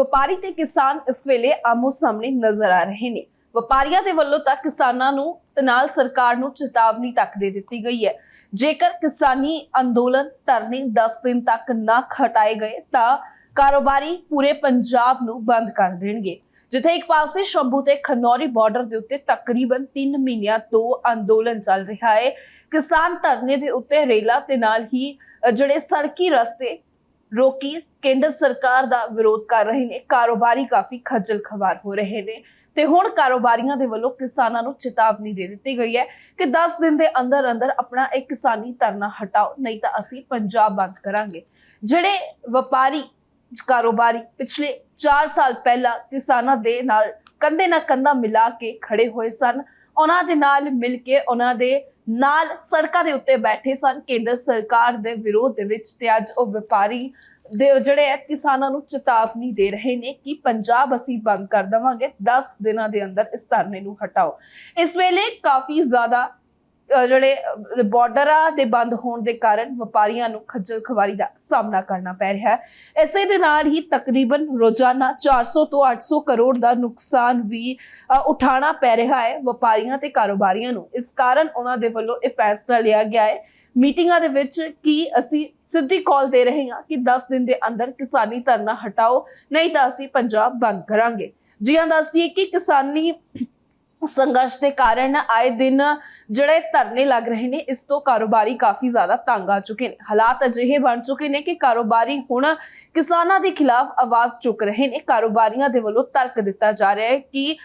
ਵਪਾਰੀ ਤੇ ਕਿਸਾਨ ਇਸ ਵੇਲੇ ਆਮੋ ਸਾਹਮਣੇ ਨਜ਼ਰ ਆ ਰਹੇ ਨੇ। ਵਪਾਰੀਆਂ ਦੇ ਵੱਲੋਂ ਤਾਂ ਕਿਸਾਨਾਂ ਨੂੰ ਤੇ ਨਾਲ ਸਰਕਾਰ ਨੂੰ ਚੇਤਾਵਨੀ ਤੱਕ ਦੇ ਦਿੱਤੀ ਗਈ ਹੈ। ਜੇਕਰ ਕਿਸਾਨੀ ਅੰਦੋਲਨ ਧਰਨੇ 10 ਦਿਨ ਤੱਕ ਨਾ ਹਟਾਏ ਗਏ, ਤਾਂ ਕਾਰੋਬਾਰੀ ਪੂਰੇ ਪੰਜਾਬ ਨੂੰ ਬੰਦ ਕਰ ਦੇਣਗੇ। ਜਿੱਥੇ ਇੱਕ ਪਾਸੇ ਸ਼ੰਭੂ ਤੇ ਖਨੌਰੀ ਬਾਰਡਰ ਦੇ ਉੱਤੇ ਤਕਰੀਬਨ 3 ਮਹੀਨਿਆਂ ਤੋਂ ਅੰਦੋਲਨ ਚੱਲ ਰਿਹਾ ਹੈ। ਕਿਸਾਨ ਧਰਨੇ ਦੇ ਉੱਤੇ ਰੇਲਾ ਤੇ ਨਾਲ ਹੀ ਜਿਹੜੇ ਸੜਕੀ ਰਸਤੇ ਰੋਕੀ ਕੇਂਦਰ ਸਰਕਾਰ ਦਾ ਵਿਰੋਧ ਕਰ ਰਹੇ ਨੇ। ਕਾਰੋਬਾਰੀ ਕਾਫੀ ਖੱਜਲ ਖਵਾਰ ਹੋ ਰਹੇ ਨੇ। ਤੇ ਹੁਣ ਕਾਰੋਬਾਰੀਆਂ ਦੇ ਵੱਲੋਂ ਕਿਸਾਨਾਂ ਨੂੰ ਚੇਤਾਵਨੀ ਦੇ ਦਿੱਤੀ ਗਈ ਹੈ ਕਿ 10 ਦਿਨ ਦੇ ਅੰਦਰ ਅੰਦਰ ਆਪਣਾ ਇੱਕ ਕਿਸਾਨੀ ਧਰਨਾ ਹਟਾਓ, ਨਹੀਂ ਤਾਂ ਅਸੀਂ ਪੰਜਾਬ ਬੰਦ ਕਰਾਂਗੇ। ਜਿਹੜੇ ਵਪਾਰੀ, ਕਾਰੋਬਾਰੀ ਪਿਛਲੇ 4 ਸਾਲ ਪਹਿਲਾਂ ਕਿਸਾਨਾਂ ਦੇ ਨਾਲ ਕੰਧੇ ਨਾਲ ਕੰਧਾ ਮਿਲਾ ਕੇ ਖੜੇ ਹੋਏ ਸਨ, ਉਹਨਾਂ ਦੇ ਨਾਲ ਮਿਲ ਕੇ ਉਹਨਾਂ ਦੇ ਨਾਲ ਸੜਕਾਂ ਦੇ ਉੱਤੇ ਬੈਠੇ ਸਨ। ਕੇਂਦਰ ਸਰਕਾਰ ਦੇ ਵਿਰੋਧ ਦੇ ਵਿੱਚ ਤੇ ਅੱਜ ਉਹ ਵਪਾਰੀ ਦੇ ਜਿਹੜੇ ਹੈ ਕਿਸਾਨਾਂ ਨੂੰ ਚੇਤਾਵਨੀ ਦੇ ਰਹੇ ਨੇ ਕਿ ਪੰਜਾਬ ਅਸੀਂ ਬੰਦ ਕਰ ਦੇਵਾਂਗੇ 10 ਦਿਨਾਂ ਦੇ ਅੰਦਰ ਇਸ ਧਰਨੇ ਨੂੰ ਹਟਾਓ। ਇਸ ਵੇਲੇ ਕਾਫੀ ਜ਼ਿਆਦਾ ਜਿਹੜੇ ਬਾਰਡਰਾਂ ਦੇ ਬੰਦ ਹੋਣ ਦੇ ਕਾਰਨ ਵਪਾਰੀਆਂ ਨੂੰ ਖੱਜਲ ਖਵਾਰੀ ਦਾ ਸਾਹਮਣਾ ਕਰਨਾ ਪੈ ਰਿਹਾ ਹੈ। ਇਸੇ ਦੇ ਨਾਲ ਹੀ ਤਕਰੀਬਨ ਰੋਜ਼ਾਨਾ 400 ਤੋਂ 800 ਕਰੋੜ ਦਾ ਨੁਕਸਾਨ ਵੀ ਅ, ਪੈ ਰਿਹਾ ਹੈ ਵਪਾਰੀਆਂ ਤੇ ਕਾਰੋਬਾਰੀਆਂ ਨੂੰ। ਇਸ ਕਾਰਨ ਉਹਨਾਂ ਦੇ ਵੱਲੋਂ ਇਹ ਫੈਸਲਾ ਲਿਆ ਗਿਆ ਹੈ। ਮੀਟਿੰਗਾਂ ਦੇ ਵਿੱਚ ਕੀ ਅਸੀਂ ਸਿੱਧੀ ਕਾਲ ਦੇ ਰਹੇ ਹਾਂ ਕਿ 10 ਦਿਨ ਦੇ ਅੰਦਰ ਕਿਸਾਨੀ ਧਰਨਾ ਹਟਾਓ ਨਹੀਂ ਤਾਂ ਅਸੀਂ ਪੰਜਾਬ ਬੰਦ ਕਰਾਂਗੇ। ਜੀ ਹਾਂ ਦੱਸਦੀਏ ਕਿ ਕਿਸਾਨੀ ਸੰਘਰਸ਼ ਦੇ ਕਾਰਨ ਆਏ ਦਿਨ ਜਿਹੜੇ ਧਰਨੇ ਲੱਗ ਰਹੇ ਨੇ, ਇਸ ਤੋਂ ਕਾਰੋਬਾਰੀ ਕਾਫੀ ਜ਼ਿਆਦਾ ਤੰਗ ਆ ਚੁੱਕੇ ਨੇ। ਹਾਲਾਤ ਅਜਿਹੇ ਬਣ ਚੁੱਕੇ ਨੇ ਕਿ ਕਾਰੋਬਾਰੀ ਹੁਣ ਕਿਸਾਨਾਂ ਦੇ ਖਿਲਾਫ ਆਵਾਜ਼ ਚੁੱਕ ਰਹੇ ਨੇ। ਕਾਰੋਬਾਰੀਆਂ ਦੇ ਵੱਲੋਂ ਤਰਕ ਦਿੱਤਾ ਜਾ ਰਿਹਾ ਹੈ ਕਿ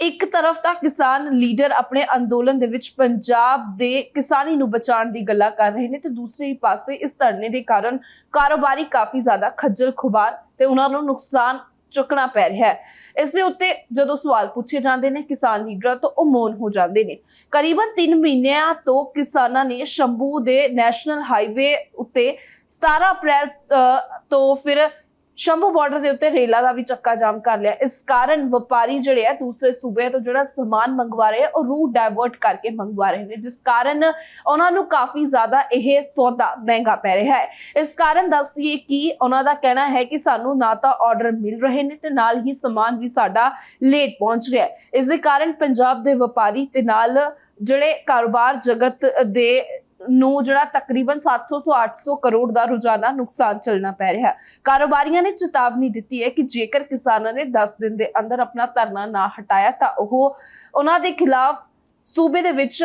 ਇੱਕ ਤਰਫ ਤਾਂ ਕਿਸਾਨ ਲੀਡਰ ਆਪਣੇ ਅੰਦੋਲਨ ਦੇ ਵਿੱਚ ਪੰਜਾਬ ਦੇ ਕਿਸਾਨੀ ਨੂੰ ਬਚਾਉਣ ਦੀ ਗੱਲਾਂ ਕਰ ਰਹੇ ਨੇ ਤੇ ਦੂਸਰੇ ਪਾਸੇ ਇਸ ਧਰਨੇ ਦੇ ਕਾਰਨ ਕਾਰੋਬਾਰੀ ਕਾਫੀ ਜ਼ਿਆਦਾ ਖੱਜਲ ਖੁਬਾਰ ਤੇ ਉਹਨਾਂ ਨੂੰ ਨੁਕਸਾਨ ਚੁੱਕਣਾ ਪੈ ਰਿਹਾ ਹੈ। ਇਸ ਦੇ ਉੱਤੇ ਜਦੋਂ ਸਵਾਲ ਪੁੱਛੇ ਜਾਂਦੇ ਨੇ ਕਿਸਾਨ ਲੀਡਰਾਂ ਤੋਂ ਉਹ ਮੌਨ ਹੋ ਜਾਂਦੇ ਨੇ। ਕਰੀਬਨ 3 ਮਹੀਨਿਆਂ ਤੋਂ ਕਿਸਾਨਾਂ ਨੇ ਸ਼ੰਭੂ ਦੇ ਨੈਸ਼ਨਲ ਹਾਈਵੇ ਉੱਤੇ 17 ਅਪ੍ਰੈਲ ਅ, ਤੋਂ ਫਿਰ ਸ਼ੰਭੂ ਬਾਰਡਰ ਦੇ ਉੱਤੇ ਰੇਲਾ ਦਾ ਵੀ ਚੱਕਾ ਜਾਮ ਕਰ ਲਿਆ। ਇਸ ਕਾਰਨ ਵਪਾਰੀ ਜਿਹੜੇ ਆ, ਦੂਸਰੇ ਸੂਬਿਆਂ ਤੋਂ ਜਿਹੜਾ ਸਮਾਨ ਮੰਗਵਾ ਰਹੇ ਆ, ਉਹ ਰੂਟ ਡਾਇਵਰਟ ਕਰਕੇ ਮੰਗਵਾ ਰਹੇ ਨੇ, ਜਿਸ ਕਾਰਨ ਉਹਨਾਂ ਨੂੰ ਕਾਫੀ ਜ਼ਿਆਦਾ ਇਹ ਸੌਦਾ ਮਹਿੰਗਾ ਪੈ ਰਿਹਾ ਹੈ। ਇਸ ਕਾਰਨ ਦੱਸਦੀਏ ਕਿ ਉਹਨਾਂ ਦਾ ਕਹਿਣਾ ਹੈ ਕਿ ਸਾਨੂੰ ਨਾ ਤਾਂ ਆਰਡਰ ਮਿਲ ਰਹੇ ਨੇ ਤੇ ਨਾਲ ਹੀ ਸਮਾਨ ਵੀ ਸਾਡਾ ਲੇਟ ਪਹੁੰਚ ਰਿਹਾ ਹੈ। ਇਸ ਦੇ ਕਾਰਨ ਪੰਜਾਬ ਦੇ ਵਪਾਰੀ ਤੇ ਨਾਲ ਜਿਹੜੇ ਕਾਰੋਬਾਰ ਜਗਤ ਦੇ ਨੂੰ ਜਿਹੜਾ ਤਕਰੀਬਨ 700 ਤੋਂ 800 ਕਰੋੜ ਦਾ ਰੋਜ਼ਾਨਾ ਨੁਕਸਾਨ ਚੱਲਣਾ ਪੈ ਰਿਹਾ। ਹੈ ਕਾਰੋਬਾਰੀਆਂ ਨੇ ਚੇਤਾਵਨੀ ਦਿੱਤੀ ਹੈ ਕਿ ਜੇਕਰ ਕਿਸਾਨਾਂ ਨੇ 10 ਦਿਨ ਦੇ ਅੰਦਰ ਆਪਣਾ ਧਰਨਾ ਨਾ ਹਟਾਇਆ ਤਾਂ ਉਹ ਉਹਨਾਂ ਦੇ ਖਿਲਾਫ ਸੂਬੇ ਦੇ ਵਿੱਚ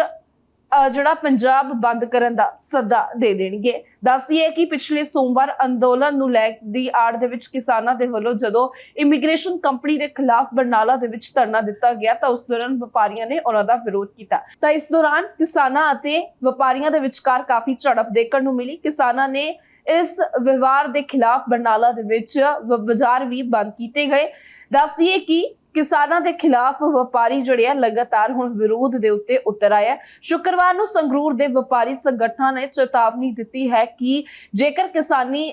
ਜਿਹੜਾ ਪੰਜਾਬ ਬੰਦ ਕਰਨ ਦਾ ਸੱਦਾ ਦੇ ਦੇਣਗੇ। ਦੱਸਦੀ ਹੈ ਕਿ ਪਿਛਲੇ ਸੋਮਵਾਰ ਅੰਦੋਲਨ ਨੂੰ ਲੈ ਦੀ ਆੜ ਦੇ ਵਿੱਚ ਕਿਸਾਨਾਂ ਦੇ ਵੱਲੋਂ ਜਦੋਂ ਇਮੀਗ੍ਰੇਸ਼ਨ ਕੰਪਨੀ ਦੇ ਖਿਲਾਫ ਬਰਨਾਲਾ ਦੇ ਵਿੱਚ ਧਰਨਾ ਦਿੱਤਾ ਗਿਆ ਤਾਂ ਉਸ ਦੌਰਾਨ ਵਪਾਰੀਆਂ ਨੇ ਉਹਨਾਂ ਦਾ ਵਿਰੋਧ ਕੀਤਾ। ਤਾਂ ਇਸ ਦੌਰਾਨ ਕਿਸਾਨਾਂ ਅਤੇ ਵਪਾਰੀਆਂ ਦੇ ਵਿਚਕਾਰ ਕਾਫੀ ਝੜਪ ਦੇਖਣ ਨੂੰ ਮਿਲੀ। ਕਿਸਾਨਾਂ ਨੇ ਇਸ ਵਿਵਹਾਰ ਦੇ ਖਿਲਾਫ ਬਰਨਾਲਾ ਦੇ ਵਿੱਚ ਬਾਜ਼ਾਰ ਵੀ ਬੰਦ ਕੀਤੇ ਗਏ। ਦੱਸਦੀਏ ਕਿ ਕਿਸਾਨਾਂ ਦੇ ਖਿਲਾਫ ਵਪਾਰੀ ਜਿਹੜੇ ਆ ਲਗਾਤਾਰ ਹੁਣ ਵਿਰੋਧ ਦੇ ਉੱਤੇ ਉਤਰ ਆਇਆ ਸ਼ੁੱਕਰਵਾਰ ਨੂੰ ਸੰਗਰੂਰ ਦੇ ਵਪਾਰੀ ਸੰਗਠਨਾਂ ਨੇ ਚੇਤਾਵਨੀ ਦਿੱਤੀ ਹੈ ਕਿ ਜੇਕਰ ਕਿਸਾਨੀ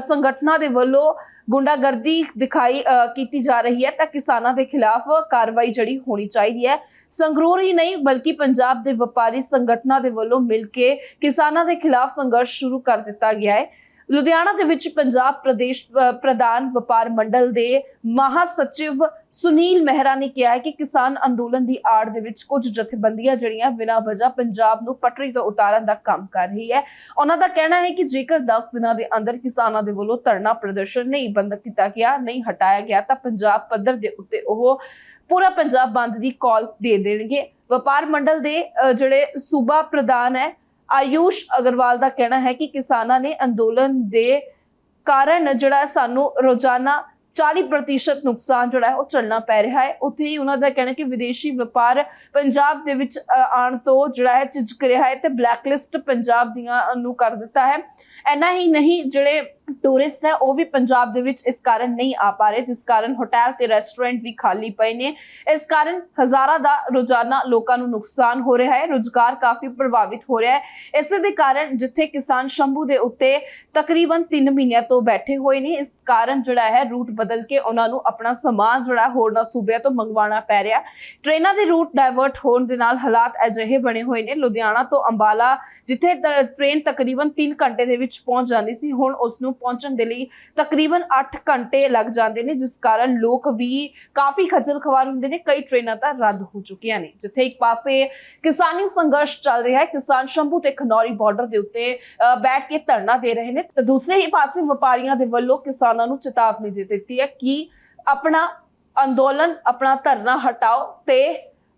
ਸੰਗਠਨਾਂ ਦੇ ਵੱਲੋਂ ਗੁੰਡਾਗਰਦੀ ਦਿਖਾਈ ਕੀਤੀ ਜਾ ਰਹੀ ਹੈ ਤਾਂ ਕਿਸਾਨਾਂ ਦੇ ਖਿਲਾਫ ਕਾਰਵਾਈ ਜਿਹੜੀ ਹੋਣੀ ਚਾਹੀਦੀ ਹੈ। ਸੰਗਰੂਰ ਹੀ ਨਹੀਂ, ਬਲਕਿ ਪੰਜਾਬ ਦੇ ਵਪਾਰੀ ਸੰਗਠਨਾਂ ਦੇ ਵੱਲੋਂ ਮਿਲ ਕੇ ਕਿਸਾਨਾਂ ਦੇ ਖਿਲਾਫ ਸੰਘਰਸ਼ ਸ਼ੁਰੂ ਕਰ ਦਿੱਤਾ ਗਿਆ ਹੈ। ਲੁਧਿਆਣਾ ਦੇ ਵਿੱਚ ਪੰਜਾਬ ਪ੍ਰਦੇਸ਼ ਪ੍ਰਧਾਨ ਵਪਾਰ ਮੰਡਲ ਦੇ ਮਹਾਸਚਿਵ ਸੁਨੀਲ ਮਹਿਰਾ ਨੇ ਕਿਹਾ ਹੈ ਕਿ ਕਿਸਾਨ ਅੰਦੋਲਨ ਦੀ ਆੜ ਦੇ ਵਿੱਚ ਕੁਝ ਜਥੇਬੰਦੀਆਂ ਜਿਹੜੀਆਂ ਬਿਨਾਂ ਵਜ੍ਹਾ ਪੰਜਾਬ ਨੂੰ ਪਟੜੀ ਤੋਂ ਉਤਾਰਨ ਦਾ ਕੰਮ ਕਰ ਰਹੀ ਹੈ। ਉਹਨਾਂ ਦਾ ਕਹਿਣਾ ਹੈ ਕਿ ਜੇਕਰ 10 ਦਿਨਾਂ ਦੇ ਅੰਦਰ ਕਿਸਾਨਾਂ ਦੇ ਵੱਲੋਂ ਧਰਨਾ ਪ੍ਰਦਰਸ਼ਨ ਨਹੀਂ ਬੰਦ ਕੀਤਾ ਗਿਆ ਨਹੀਂ ਹਟਾਇਆ ਗਿਆ ਤਾਂ ਪੰਜਾਬ ਪੱਧਰ ਦੇ ਉੱਤੇ ਉਹ ਪੂਰਾ ਪੰਜਾਬ ਬੰਦ ਦੀ ਕਾਲ ਦੇ ਦੇਣਗੇ। ਵਪਾਰ ਮੰਡਲ ਦੇ ਅ, ਜਿਹੜੇ ਸੂਬਾ ਪ੍ਰਧਾਨ ਹੈ ਆਯੂਸ਼ ਅਗਰਵਾਲ ਦਾ ਕਹਿਣਾ ਹੈ ਕਿ ਕਿਸਾਨਾਂ ਨੇ ਅੰਦੋਲਨ ਦੇ ਕਾਰਨ ਜਿਹੜਾ ਸਾਨੂੰ ਰੋਜ਼ਾਨਾ 40% ਨੁਕਸਾਨ ਜਿਹੜਾ ਹੈ ਉਹ ਚੱਲਣਾ ਪੈ ਰਿਹਾ ਹੈ। ਉੱਥੇ ਹੀ ਉਹਨਾਂ ਦਾ ਕਹਿਣਾ ਕਿ ਵਿਦੇਸ਼ੀ ਵਪਾਰ ਪੰਜਾਬ ਦੇ ਵਿੱਚ ਆਉਣ ਤੋਂ ਜਿਹੜਾ ਹੈ ਝਿਜਕ ਰਿਹਾ ਹੈ ਤੇ ਬਲੈਕਲਿਸਟ ਪੰਜਾਬ ਦੀਆਂ ਨੂੰ ਕਰ ਦਿੱਤਾ ਹੈ। ਐਨਾ ਹੀ ਨਹੀਂ, ਜਿਹੜੇ ਟੂਰਿਸਟ ਹੈ, ਉਹ ਵੀ ਪੰਜਾਬ ਦੇ ਵਿੱਚ ਇਸ ਕਾਰਨ ਨਹੀਂ ਆ ਪਾ ਰਹੇ, ਜਿਸ ਕਾਰਨ ਹੋਟਲ ਤੇ ਰੈਸਟੋਰੈਂਟ ਵੀ ਖਾਲੀ ਪਏ ਨੇ। ਇਸ ਕਾਰਨ ਹਜ਼ਾਰਾਂ ਦਾ ਰੋਜ਼ਾਨਾ ਲੋਕਾਂ ਨੂੰ ਨੁਕਸਾਨ ਹੋ ਰਿਹਾ ਹੈ, ਰੋਜ਼ਗਾਰ ਕਾਫੀ ਪ੍ਰਭਾਵਿਤ ਹੋ ਰਿਹਾ ਹੈ। ਇਸੇ ਦੇ ਕਾਰਨ ਜਿੱਥੇ ਕਿਸਾਨ ਸ਼ੰਭੂ ਦੇ ਉੱਤੇ ਤਕਰੀਬਨ 3 ਮਹੀਨਿਆਂ ਤੋਂ ਬੈਠੇ ਹੋਏ ਨੇ, ਇਸ ਕਾਰਨ ਜਿਹੜਾ ਹੈ ਰੂਟ ਬਦਲ ਕੇ ਉਹਨਾਂ ਨੂੰ ਆਪਣਾ ਸਮਾਨ ਜਿਹੜਾ ਹੋਰਨਾਂ ਸੂਬਿਆਂ ਤੋਂ ਮੰਗਵਾਉਣਾ ਪੈ ਰਿਹਾ। ਟ੍ਰੇਨਾਂ ਦੇ ਰੂਟ ਡਾਇਵਰਟ ਹੋਣ ਦੇ ਨਾਲ ਹਾਲਾਤ ਅਜਿਹੇ ਬਣੇ ਹੋਏ ਨੇ। ਲੁਧਿਆਣਾ ਤੋਂ ਅੰਬਾਲਾ ਜਿੱਥੇ ਟ੍ਰੇਨ ਤਕਰੀਬਨ 3 ਘੰਟੇ ਦੇ ਵਿੱਚ ਪਹੁੰਚ ਜਾਂਦੀ ਸੀ ਹੁਣ ਉਸ ਨੂੰ ਪਹੁੰਚਣ ਦੇ ਲਈ ਤਕਰੀਬਨ 8 ਘੰਟੇ ਲੱਗ ਜਾਂਦੇ ਨੇ ਜਿਸ ਕਾਰਨ ਲੋਕ ਵੀ ਕਾਫੀ ਖੱਜਲ ਖਵਾਰ ਹੁੰਦੇ ਨੇ। ਕਈ ਟ੍ਰੇਨਾਂ ਤਾਂ ਰੱਦ ਹੋ ਚੁੱਕੀਆਂ ਨੇ। ਜਿੱਥੇ ਇੱਕ ਪਾਸੇ ਕਿਸਾਨੀ ਸੰਘਰਸ਼ ਚੱਲ ਰਿਹਾ ਹੈ ਕਿਸਾਨ ਸ਼ੰਭੂ ਤੇ ਖਨੌਰੀ ਬਾਰਡਰ ਦੇ ਉੱਤੇ ਅ, ਬੈਠ ਕੇ ਧਰਨਾ ਦੇ ਰਹੇ ਨੇ। ਤੇ ਦੂਸਰੇ ਹੀ ਪਾਸੇ ਵਪਾਰੀਆਂ ਦੇ ਵੱਲੋਂ ਕਿਸਾਨਾਂ ਨੂੰ ਚੇਤਾਵਨੀ ਦੇ ਦਿੱਤੀ ਹੈ ਕਿ ਆਪਣਾ ਅੰਦੋਲਨ, ਆਪਣਾ ਧਰਨਾ ਹਟਾਓ ਤੇ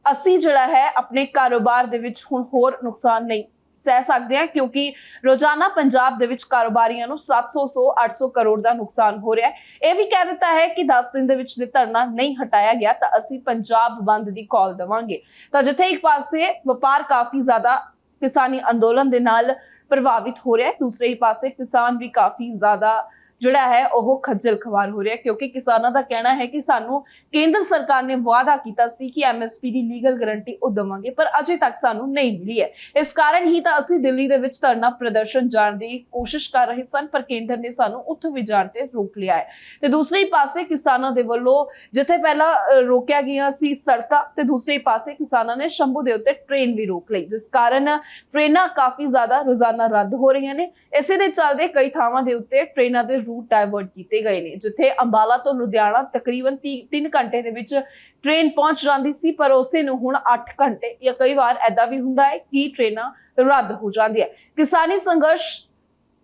ਅਸੀਂ ਜਿਹੜਾ ਹੈ ਆਪਣੇ ਕਾਰੋਬਾਰ ਦੇ ਵਿੱਚ ਹੁਣ ਹੋਰ ਨੁਕਸਾਨ ਨਹੀਂ ਸਹਿ ਸਕਦੇ ਹਾਂ, ਕਿਉਂਕਿ ਰੋਜ਼ਾਨਾ ਪੰਜਾਬ ਦੇ ਵਿੱਚ ਕਾਰੋਬਾਰੀਆਂ ਨੂੰ 700 ਤੋਂ 800 ਕਰੋੜ ਦਾ ਨੁਕਸਾਨ ਹੋ ਰਿਹਾ ਹੈ। ਇਹ ਵੀ ਕਹਿ ਦਿੱਤਾ ਹੈ ਕਿ 10 ਦਿਨ ਦੇ ਵਿੱਚ ਜੇ ਧਰਨਾ ਨਹੀਂ ਹਟਾਇਆ ਗਿਆ ਤਾਂ ਅਸੀਂ ਪੰਜਾਬ ਬੰਦ ਦੀ ਕਾਲ ਦੇਵਾਂਗੇ। ਤਾਂ ਜਿੱਥੇ ਇੱਕ ਪਾਸੇ ਵਪਾਰ ਕਾਫੀ ਜ਼ਿਆਦਾ ਕਿਸਾਨੀ ਅੰਦੋਲਨ ਦੇ ਨਾਲ ਪ੍ਰਭਾਵਿਤ ਹੋ ਰਿਹਾ ਹੈ, ਦੂਸਰੇ ਹੀ ਪਾਸੇ ਕਿਸਾਨ ਵੀ ਕਾਫੀ ਜ਼ਿਆਦਾ ਜਿਹੜਾ ਹੈ ਉਹ ਖੱਜਲ ਖਵਾਰ ਹੋ ਰਿਹਾ ਕਿਉਂਕਿ ਕਿਸਾਨਾਂ ਦਾ ਕਹਿਣਾ ਹੈ ਕਿ ਸਾਨੂੰ ਕੇਂਦਰ ਸਰਕਾਰ ਨੇ ਵਾਅਦਾ ਕੀਤਾ ਸੀ ਕਿ ਐਮਐਸਪੀ ਦੀ ਲੀਗਲ ਗਾਰੰਟੀ ਉਹ ਦੇਵਾਂਗੇ, ਪਰ ਅਜੇ ਤੱਕ ਸਾਨੂੰ ਨਹੀਂ ਮਿਲੀ ਹੈ। ਇਸ ਕਾਰਨ ਹੀ ਤਾਂ ਅਸੀਂ ਦਿੱਲੀ ਦੇ ਵਿੱਚ ਧਰਨਾ ਪ੍ਰਦਰਸ਼ਨ ਜਾਣ ਦੀ ਕੋਸ਼ਿਸ਼ ਕਰ ਰਹੇ ਸਨ, ਪਰ ਕੇਂਦਰ ਨੇ ਸਾਨੂੰ ਉੱਥੇ ਵੀ ਜਾਣ ਤੇ ਰੋਕ ਲਿਆ ਹੈ। ਤੇ ਦੂਸਰੇ ਪਾਸੇ ਕਿਸਾਨਾਂ ਦੇ ਵੱਲੋਂ ਜਿੱਥੇ ਪਹਿਲਾਂ ਰੋਕਿਆ ਗਿਆ ਸੀ ਸੜਕਾਂ, ਤੇ ਦੂਸਰੇ ਪਾਸੇ ਕਿਸਾਨਾਂ ਨੇ ਸ਼ੰਭੂ ਦੇ ਉੱਤੇ ਟ੍ਰੇਨ ਵੀ ਰੋਕ ਲਈ, ਜਿਸ ਕਾਰਨ ਟ੍ਰੇਨਾਂ ਕਾਫੀ ਜ਼ਿਆਦਾ ਰੋਜ਼ਾਨਾ ਰੱਦ ਹੋ ਰਹੀਆਂ ਨੇ। ਇਸੇ ਦੇ ਚੱਲਦੇ ਕਈ ਥਾਵਾਂ ਦੇ ਉੱਤੇ ਟ੍ਰੇਨਾਂ ਦੇ ਰੂਟ ਡਾਇਵਰਟ ਕੀਤੇ ਗਏ ਨੇ, ਜਿੱਥੇ ਅੰਬਾਲਾ ਤੋਂ ਲੁਧਿਆਣਾ ਤਕਰੀਬਨ 3 ਘੰਟੇ ਦੇ ਵਿੱਚ ਟ੍ਰੇਨ ਪਹੁੰਚ ਜਾਂਦੀ ਸੀ, ਪਰ ਉਸੇ ਨੂੰ ਹੁਣ 8 ਘੰਟੇ ਜਾਂ ਕਈ ਵਾਰ ਐਦਾਂ ਵੀ ਹੁੰਦਾ ਹੈ ਕਿ ਟ੍ਰੇਨਾਂ ਰੱਦ ਹੋ ਜਾਂਦੀਆਂ ਕਿਸਾਨੀ ਸੰਘਰਸ਼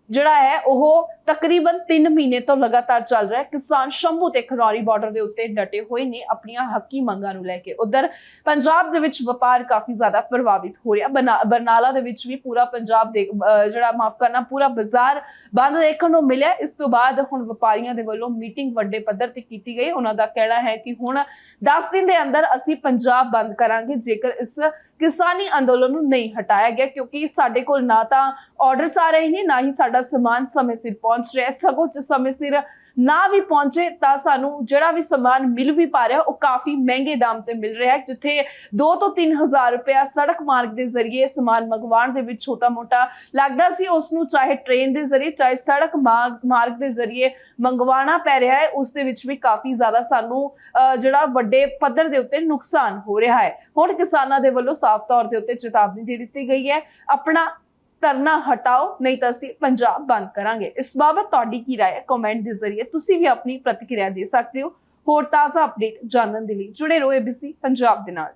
ਜਿਹੜਾ ਹੈ, ਉਹ ਤਕਰੀਬਨ 3 ਮਹੀਨੇ ਤੋਂ ਲਗਾਤਾਰ ਚੱਲ ਰਿਹਾ ਕਿਸਾਨ ਸ਼ੰਭੂ ਤੇ ਖਨੌਰੀ ਬਾਰਡਰ ਦੇ ਉੱਤੇ ਡਟੇ ਹੋਏ ਨੇ, ਆਪਣੀਆਂ ਹੱਕੀ ਮੰਗਾਂ ਨੂੰ ਲੈ ਕੇ। ਉਧਰ ਪੰਜਾਬ ਦੇ ਵਿੱਚ ਵਪਾਰ ਕਾਫੀ ਜ਼ਿਆਦਾ ਪ੍ਰਭਾਵਿਤ ਹੋ ਰਿਹਾ। ਬਰਨਾਲਾ ਦੇ ਵਿੱਚ ਵੀ ਪੂਰਾ ਪੰਜਾਬ ਦੇ ਜਿਹੜਾ ਮਾਫ ਕਰਨਾ, ਪੂਰਾ ਬਾਜ਼ਾਰ ਬੰਦ ਦੇਖਣ ਨੂੰ ਮਿਲਿਆ। ਇਸ ਤੋਂ ਬਾਅਦ ਹੁਣ ਵਪਾਰੀਆਂ ਦੇ ਵੱਲੋਂ ਮੀਟਿੰਗ ਵੱਡੇ ਪੱਧਰ ਤੇ ਕੀਤੀ ਗਈ। ਉਹਨਾਂ ਦਾ ਕਹਿਣਾ ਹੈ ਕਿ ਹੁਣ 10 ਦਿਨ ਦੇ ਅੰਦਰ ਅਸੀਂ ਪੰਜਾਬ ਬੰਦ ਕਰਾਂਗੇ, ਜੇਕਰ ਇਸ ਕਿਸਾਨੀ ਅੰਦੋਲਨ ਨੂੰ ਨਹੀਂ ਹਟਾਇਆ ਗਿਆ, ਕਿਉਂਕਿ ਸਾਡੇ ਕੋਲ ਨਾ ਤਾਂ ਆਰਡਰਸ ਆ ਰਹੇ ਨੇ, ਨਾ ਹੀ ਸਾਡਾ ਸਮਾਨ ਸਮੇਂ ਸਿਰ ਪਹੁੰਚ ਰਿਹਾ ਸਗੋਂ ਚ ਸਮੇਂ ਸਿਰ ਨਾ ਵੀ ਪਹੁੰਚੇ ਤਾਂ ਸਾਨੂੰ ਜਿਹੜਾ ਵੀ ਸਮਾਨ ਮਿਲ ਵੀ ਪਾ ਰਿਹਾ ਉਹ ਕਾਫੀ ਮਹਿੰਗੇ ਦਾਮ ਤੇ ਮਿਲ ਰਿਹਾ ਹੈ ਜਿੱਥੇ 2 ਤੋਂ 3000 ਰੁਪਇਆ ਸੜਕ ਮਾਰਗ ਦੇ ਜ਼ਰੀਏ ਸਮਾਨ ਮੰਗਵਾਉਣ ਦੇ ਵਿੱਚ ਛੋਟਾ-ਮੋਟਾ ਲੱਗਦਾ ਸੀ। ਉਸ ਨੂੰ ਚਾਹੇ ਟ੍ਰੇਨ ਦੇ ਜ਼ਰੀਏ ਚਾਹੇ ਸੜਕ ਮਾਰਗ ਮਾਰਗ ਦੇ ਜ਼ਰੀਏ ਮੰਗਵਾਉਣਾ ਪੈ ਰਿਹਾ ਹੈ। ਉਸ ਦੇ ਵਿੱਚ ਵੀ ਕਾਫੀ ਜ਼ਿਆਦਾ ਸਾਨੂੰ ਅਹ, ਜਿਹੜਾ ਵੱਡੇ ਪੱਧਰ ਦੇ ਉੱਤੇ ਨੁਕਸਾਨ ਹੋ ਰਿਹਾ ਹੈ। ਹੁਣ ਕਿਸਾਨਾਂ ਦੇ ਵੱਲੋਂ ਸਾਫ਼ ਤੌਰ ਦੇ ਉੱਤੇ ਚੇਤਾਵਨੀ ਦੇ ਦਿੱਤੀ ਗਈ ਹੈ। ਆਪਣਾ ਧਰਨਾ ਹਟਾਓ, ਨਹੀਂ ਤਾਂ ਅਸੀਂ ਪੰਜਾਬ ਬੰਦ ਕਰਾਂਗੇ। ਇਸ ਬਾਬਤ ਤੁਹਾਡੀ ਕੀ ਰਾਏ ਹੈ? ਕਮੈਂਟ ਦੇ ਜ਼ਰੀਏ ਤੁਸੀਂ ਵੀ ਆਪਣੀ ਪ੍ਰਤੀਕਿਰਿਆ ਦੇ ਸਕਦੇ ਹੋ। ਹੋਰ ਤਾਜ਼ਾ ਅਪਡੇਟ ਜਾਣਨ ਦੇ ਲਈ ਜੁੜੇ ਰਹੋ ABC ਪੰਜਾਬ ਦੇ ਨਾਲ।